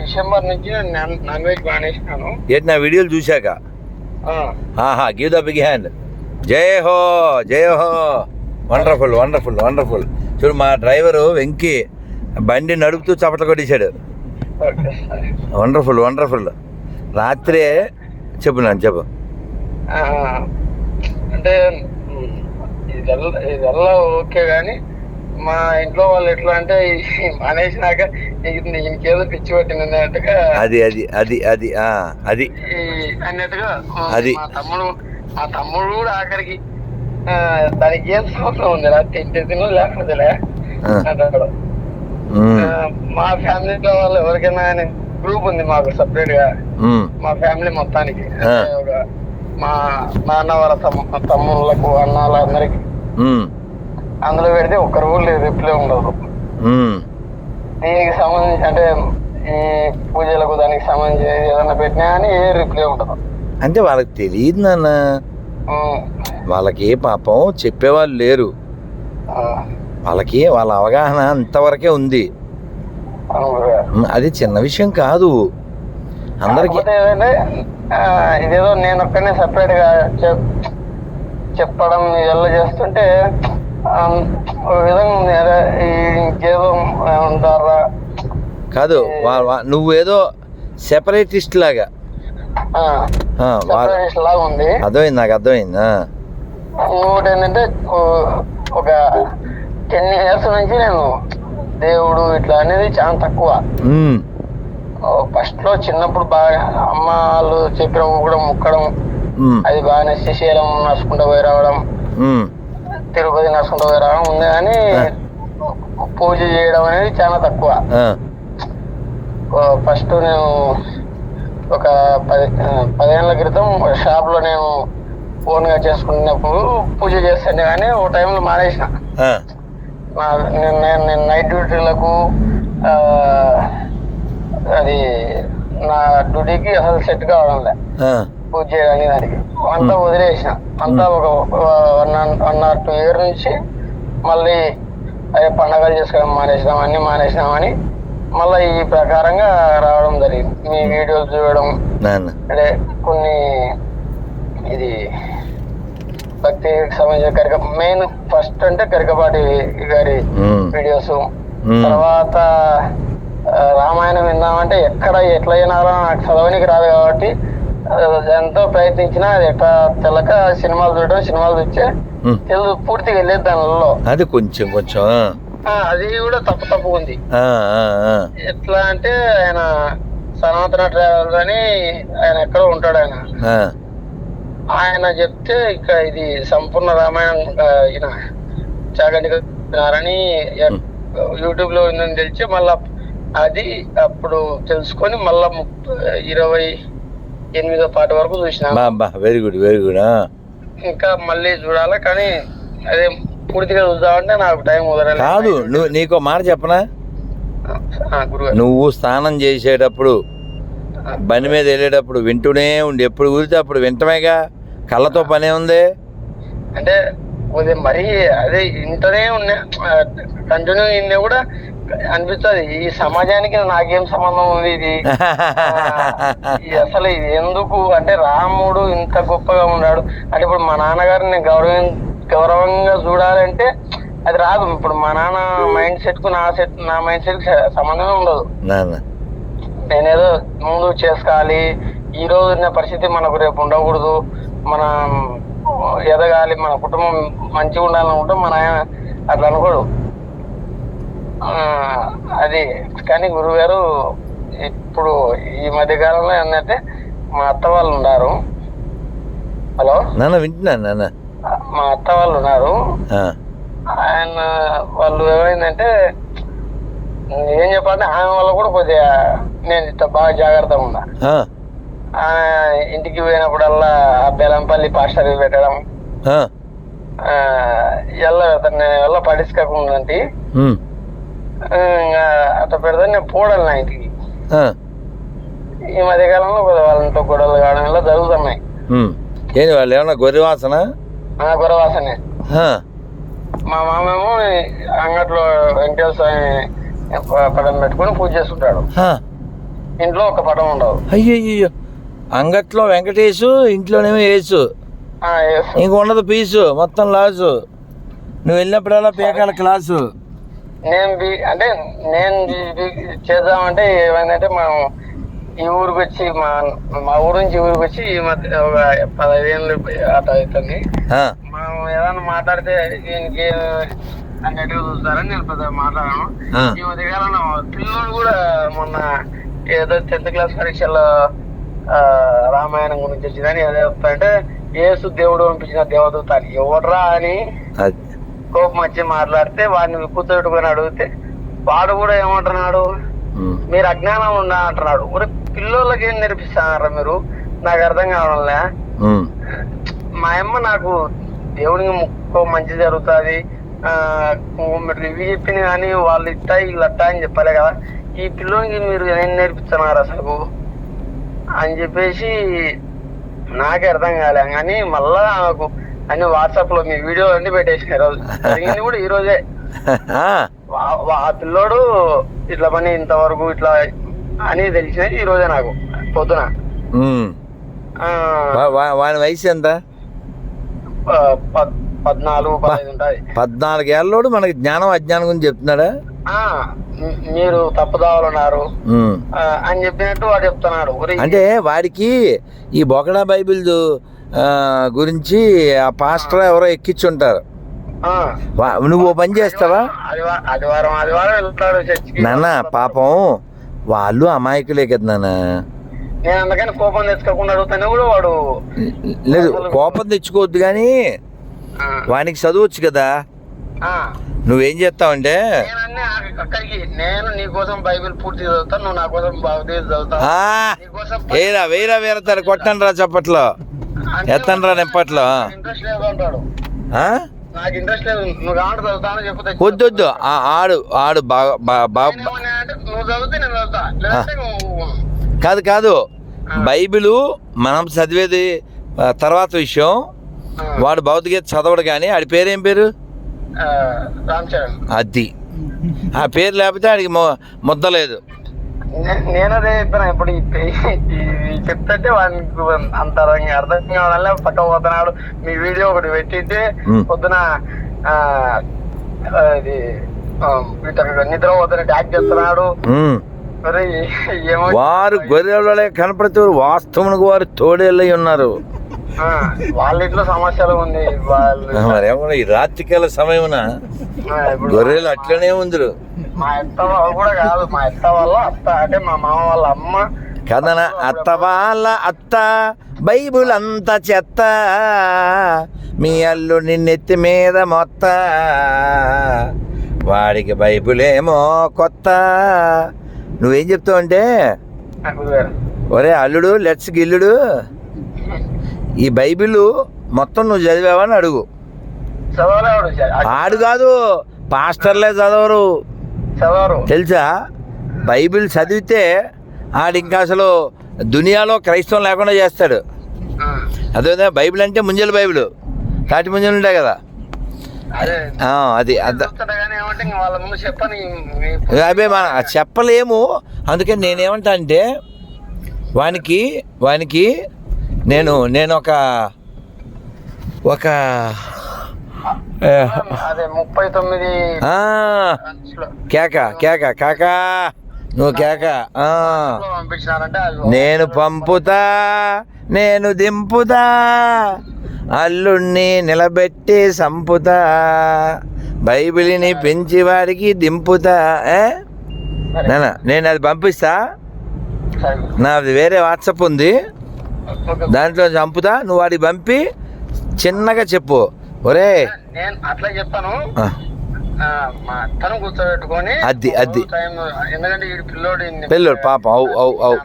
December నుంచి నేను non veg మానేసినాను ఏంటి నా వీడియోలు చూశాక? గివ్ ద బిగ్ హ్యాండ్ జై హో జై హో. వండర్ఫుల్ వండర్ఫుల్ వండర్ఫుల్ చూడు మా డ్రైవరు వెంకీ బండి నడుపుతూ చపట కొట్టేశాడు. వండర్ఫుల్ వండర్ఫుల్ రాత్రే చెప్పు నాన్న చెప్పు. అంటే ఇదెల్లా ఓకే కానీ మా ఇంట్లో వాళ్ళు ఎట్లా అంటే మానేసినాక ఇంకేదో పిచ్చి పట్టింది అన్నట్టుగా. అది అది అది అది అది. అన్నట్టుగా అది. మా తమ్ముడు మా తమ్ముడు కూడా ఆఖరికి ఆ, దానికి ఏం సంవత్సరం ఉంది తింటే తిను లేకపోతే మా ఫ్యామిలీలో వాళ్ళు ఎవరికైనా కానీ గ్రూప్ ఉంది మాకు సపరేట్గా. మా ఫ్యామిలీ మొత్తానికి. మా నాన్న వాళ్ళ తమ్ము తమ్ముళ్ళకు అన్నాళ్ళందరికి ఉమ్, అందులో పెడితే ఒక్క రోజు రిప్లై ఉండదు. ఉమ్. దీనికి సంబంధించి అంటే ఈ పూజలకు దానికి సంబంధించి ఏదైనా పెట్టినా కానీ ఏ రిప్లై ఉండదు. అంటే వాళ్ళకి తెలియదు నాన్న. వాళ్ళకి పాపం చెప్పేవాళ్ళు లేరు. వాళ్ళకి వాళ్ళ అవగాహన అంతవరకే ఉంది. అది చిన్న విషయం కాదు. అందరికి ఇదేదో నేను ఒక్కనే సపరేట్గా చెప్- చెప్పడం ఇవల్ల చేస్తుంటే విధంగా ఇంకేదో ఉంటారా కాదు నువ్వేదో సెపరేటిస్ట్ లాగా అర్థమైంది నాకు అర్థమైంది. ఇంకోటి ఏంటంటే ఒక టెన్ ఇయర్స్ నుంచి నేను దేవుడు ఇట్లా అనేది చాలా తక్కువ. ఫస్ట్లో చిన్నప్పుడు బాగా అమ్మ వాళ్ళు చెప్పిన కూడా ముక్కడం అది బాగానే శ్రీశైలం నడుచుకుంటూ పోయి రావడం. తిరుపతి నడుచుకుంటూ రావడం ఉంది కానీ. పూజ చేయడం అనేది చాలా తక్కువ. ఫస్ట్ నేను ఒక పది పదేళ్ళ క్రితం షాప్లో నేను ఓన్గా చేసుకున్నప్పుడు పూజ చేస్తాను కానీ ఓ టైంలో మానేసిన. నేను నేను- నైట్ డ్యూటీలకు అది నా డ్యూటీకి అసలు సెట్ కావడం లే. పూజ చేయడానికి దానికి. అంతా వదిలేసిన. అంతా ఒక one one or two year నుంచి మళ్ళీ అదే పండగలు చేసుకోవడం మానేసినాం అన్ని మానేసినామని మళ్ళీ ఈ ప్రకారంగా రావడం జరిగింది. మీ వీడియోలు చూడడం అంటే కొన్ని ఇది భక్తికి సంబంధించిన కరిక మెయిన్ ఫస్ట్ అంటే కరికపాటి గారి వీడియోస్. తర్వాత రామాయణం విందామంటే ఎక్కడ ఎట్లా వినాలో నాకు చదవనికి రాదు కాబట్టి ఎంతో ప్రయత్నించినా అది ఎట్లా తెలక సినిమాలు చూడడం సినిమాలు చూస్తే. తెలుగు పూర్తిగా వెళ్ళేది దానిలో. అది కొంచెం కొంచెం అది కూడా తప్పు తప్పు ఉంది. ఎట్లా అంటే ఆయన సనాతన ట్రావెల్స్ అని ఆయన ఎక్కడో ఉంటాడు ఆయన. ఆయన చెప్తే ఇక ఇది సంపూర్ణ రామాయణం ఈయన చాగంటి గారని యూట్యూబ్లో ఉందని తెలిసి మళ్ళా అది అప్పుడు తెలుసుకొని మళ్ళా ముప్ప- ఇరవై ఎనిమిదో పాట వరకు చూసిన. బా వెరీ గుడ్ వెరీ గుడ్. ఇంకా మళ్ళీ చూడాలి కానీ అదే పూర్తిగా చూద్దామంటే నాకు టైం కుదరలేదు. కాదు నువ్వు నీకో మాట చెప్పనా? నువ్వు స్నానం చేసేటప్పుడు బండి మీద వెళ్ళేటప్పుడు వింటూనే ఉండి ఎప్పుడు కుదిరితే అప్పుడు వింటమేగా? కళ్ళతో పనే ఉంది? అంటే మరీ అదే ఇంటనే ఉన్నా కంటిన్యూ కూడా అనిపిస్తుంది. ఈ సమాజానికి నాకేం సంబంధం ఉంది ఇది? అసలు ఇది ఎందుకు? అంటే రాముడు ఇంత గొప్పగా ఉన్నాడు. అంటే ఇప్పుడు మా నాన్నగారిని గౌరవం గౌరవంగా చూడాలంటే అది రాదు. ఇప్పుడు మా నాన్న మైండ్ సెట్కు నా సెట్ నా మైండ్ సెట్కి సంబంధమే ఉండదు. నేనేదో ముందు చేసుకోవాలి. ఈ రోజు ఉన్న పరిస్థితి మనకు రేపు ఉండకూడదు. మనం ఎదగాలి. మన కుటుంబం మంచిగా ఉండాలనుకుంటే మన ఆయన అట్లా అనుకోడు. అది కానీ గురుగారు ఇప్పుడు ఈ మధ్య కాలంలో ఏంటంటే మా అత్త వాళ్ళు ఉన్నారు. హలో? నాన్న వింటున్నాను నాన్న. మా అత్త వాళ్ళు ఉన్నారు. ఆయన వాళ్ళు ఏమైందంటే ఏం చెప్పాలంటే ఆయన వల్ల కూడా కొద్దిగా నేను బాగా జాగ్రత్తగా ఉన్నా. ఇంటికి పోయినప్పుడల్లా ఆ బెల్లంపల్లి పాస్టర్ పెట్టడం. ఎల్ల అతన్ని వల్ల పడిచుకోకుండా ఉమ్, ఇంకా అట్లా పెడితే నేను పోడాలి నా ఇంటికి ఈ మధ్య కాలంలో కొద్దిగా వాళ్ళతో గొడవలు కావడం వల్ల జరుగుతున్నాయి. ఏంటి వాళ్ళు ఏమన్నా గొర్రె వాసన? గొడవాసనే ఆ, మా మామేమో అంగట్లో వెంకటేశ్వర స్వామి పటం పెట్టుకొని పూజ చేసుకుంటాడు ఇంట్లో ఒక పటం ఉండదు. అయ్యయ్యో అంగట్లో వెంకటేశు ఇంట్లోనేమో ఏ- ఇంక ఉండదు పీసు మొత్తం లాసు నువ్వు వెళ్ళినప్పుడల్లా పేకాల క్లాసు. నేను అంటే నేను బి- చేద్దామంటే ఏమైందంటే మనం ఈ ఊరికి వచ్చి మా మా ఊరు నుంచి ఊరికి వచ్చి ఈ మధ్య ఒక ఏళ్ళు అట అవుతుంది మనం ఏదైనా మాట్లాడితే దీనికి అన్నట్టుగా చూస్తారని నేను పెద్ద మాట్లాడాను. ఈ మధ్య కాలంలో పిల్లలు కూడా మొన్న ఏదో టెన్త్ క్లాస్ పరీక్షల్లో రామాయణం గురించి వచ్చిందని ఏదో చెప్తాంటే యేసు దేవుడు పంపించిన దేవదూత ఎవడ్రా అని కోపం వచ్చి మాట్లాడితే వాడిని కూర్చోబెట్టుకొని అడిగితే వాడు కూడా ఏమంటున్నాడు? మీరు అజ్ఞానం ఉన్నా అంటున్నాడు. ఒరే పిల్లోళ్ళకి ఏం నేర్పిస్తున్నారా మీరు? నాకు అర్థం కావడంలే. మా అమ్మ నాకు దేవునికి ముక్కో మంచి జరుగుతుంది. మీరు ఇవి చెప్పింది కానీ వాళ్ళు ఇట్టా వీళ్ళు అట్టా అని చెప్పలే కదా. ఈ పిల్లోనికి మీరు ఏం నేర్పిస్తున్నారు అసలు? అని చెప్పేసి నాకే అర్థం కాలే. కానీ మళ్ళా నాకు అన్ని వాట్సాప్లో మీ వీడియో అన్ని పెట్టేసిన రోజు జరిగింది కూడా ఈ రోజే. ఆ, వా- వా- ఆ పిల్లోడు ఇట్లా పని ఇంతవరకు ఇట్లా అని తెలిసినది ఈ రోజే నాకు పొద్దున. వాని వయసు ఎంత? పద్నాలుగు పదహైదు ఉంటాయి. పద్నాలుగేళ్ళోడు మనకి జ్ఞానం అజ్ఞానం గురించి చెప్తున్నాడా? మీరు తప్పుదావలు ఉన్నారు ఉమ్. ఆ, అని చెప్పినట్టు వాడు చెప్తున్నాడు. అంటే వాడికి ఈ బొకడా బైబిల్ గురించి ఆ పాస్టర్ ఎవరో ఎక్కించుంటారు నువ్వు ఓ పని చేస్తావా? నాన్న పాపం వాళ్ళు అమాయకులే కదా నాన్న. నేను అందుకని కోపం తెచ్చుకోకుండా అడుగుతానే. కూడా వాడు? లేదు కోపం తెచ్చుకోవద్దు కానీ వానికి చదవచ్చు కదా. నువ్వేం చేస్తావంటే? నేను నీ కోసం బైబిల్ పూర్తి చదువుతాను నువ్వు నా కోసం భగవద్గీత చదువుతావు ఆ, నీ కోసం వేరా వేరా వేరతారు కొట్టండి రా చప్పట్లో. ఎత్తండి రా నిప్పట్లో ఇంట్రెస్ట్ లేదు అంటాడు. ఆ? నాకు ఇంట్రెస్ట్ లేదు. నువ్వు కావాలంటే చదువుతాను చెప్తే వద్దు వద్దు. ఆడు ఆడు బాగా బా- బా- అంటే నువ్వు చదివితే నేను చదువుతా. లేదంటే నువ్వు- కాదు కాదు. బైబిలు మనం చదివేది తర్వాత విషయం. వాడు భౌతికత చదవడు కానీ ఆడి పేరేం పేరు? ఆ, రామ్ చరణ్. అది. ఆ పేరు లేకపోతే ఆడికి మొ- ముద్ద లేదు. నే- నేను అదే చెప్పాను ఇప్పుడు చెప్తే వానికి అంత అర్థం కావాలనే పక్క పోతున్నాడు. మీ వీడియో ఒకటి పెట్టితే. పొద్దున ఇది ఆ, ఇతను నిద్ర పోతున్నట్టు యాక్ట్ చేస్తున్నాడు వారు గొర్రెలే కనపడుతూ వాస్తవమునకు వారు తోడేళ్ళై ఉన్నారు. వాళ్ళ ఇంట్లో సమస్యలు ఉంది వాళ్ళు మరేమో ఈ రాత్రికాల సమయమున గొర్రెలు అట్లనే ఉందిరు. మా అత్త వాళ్ళు కూడా కాదు మా అత్త వాళ్ళ అత్త అంటే మా మామ వాళ్ళ అమ్మ. కదన అత్త వాళ్ళ అత్త బైబుల్ అంత చెత్త. మీ అల్లుడి నెత్తి మీద మొత్త. వాడికి బైబుల్ ఏమో కొత్త. నువ్వేం చెప్తావు అంటే ఒరే అల్లుడు లెట్స్ గిల్లుడు. ఈ బైబిల్ మొత్తం నువ్వు చదివావని అడుగు. ఆడు కాదు పాస్టర్లే చదవరు. చదవరు. తెలుసా? బైబిల్ చదివితే ఆడు ఇంకా అసలు దునియాలో క్రైస్తవం లేకుండా చేస్తాడు. అదే బైబిల్ అంటే ముంజల బైబిల్. తాటి ముంజలు ఉంటాయి కదా? అదే. అదే మన చెప్పలేము. అందుకని నేనేమంటా అంటే వానికి వానికి నేను నేను ఒక ఒక ముప్పై తొమ్మిది కేక కేక కాకా. నువ్వు కేక నేను పంపుతా నేను దింపుతా అల్లుణ్ణి నిలబెట్టి సంపుతా బైబిలిని పెంచి వాడికి దింపుతా ఏ? నేను అది పంపిస్తా. నాది వేరే వాట్సాప్ ఉంది. దాంట్లో చంపుతా నువ్వు వాడికి పంపి చిన్నగా చెప్పు. ఒరే. నేను అట్లా చెప్పాను. ఆ, ఆ, మా అత్తను కూర్చోబెట్టుకొని అది, అది. టైం ఎందుకంటే ఈ పిల్లోడు పాపం అవు అవు అవు.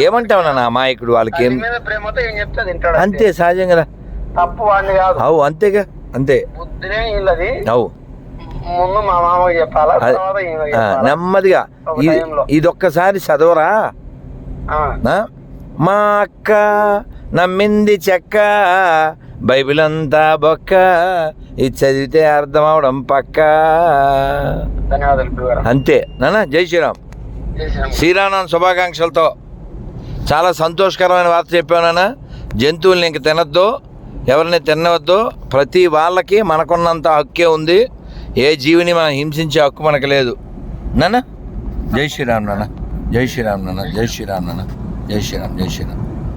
ఏమంటావు నాన్న అమాయకుడు వాళ్ళకి ఏం? ప్రేమతో ఏం చెప్తే తింటాడు అంతే. సహజంగా తప్పు వాడిని కాదు. అవు అంతేగా అంతే. బుద్ధినే అవు. ముందు మా మామకి చెప్పాలా? నెమ్మదిగా. ఇది టైంలో. ఇదొక్కసారి చదవరా? మా అక్క నమ్మింది చెక్క బైబిల్ అంతా బొక్క ఇది చదివితే అర్థం అవడం పక్క అంతే. నాన్న జై శ్రీరామ్. శ్రీరామ్. శుభాకాంక్షలతో. చాలా సంతోషకరమైన వార్త చెప్పానా జంతువుల్ని ఇంక తినొద్దు ఎవరిని తినవద్దు. ప్రతి వాళ్ళకి మనకున్నంత హక్కే ఉంది. ఏ జీవిని మనం హింసించే హక్కు మనకు లేదు. నాన్న జై శ్రీరామ్ నాన్న జై శ్రీరామ్ నాన్న జై శ్రీరామ్ నాన్న జై శ్రీరామ్ జై శ్రీరామ్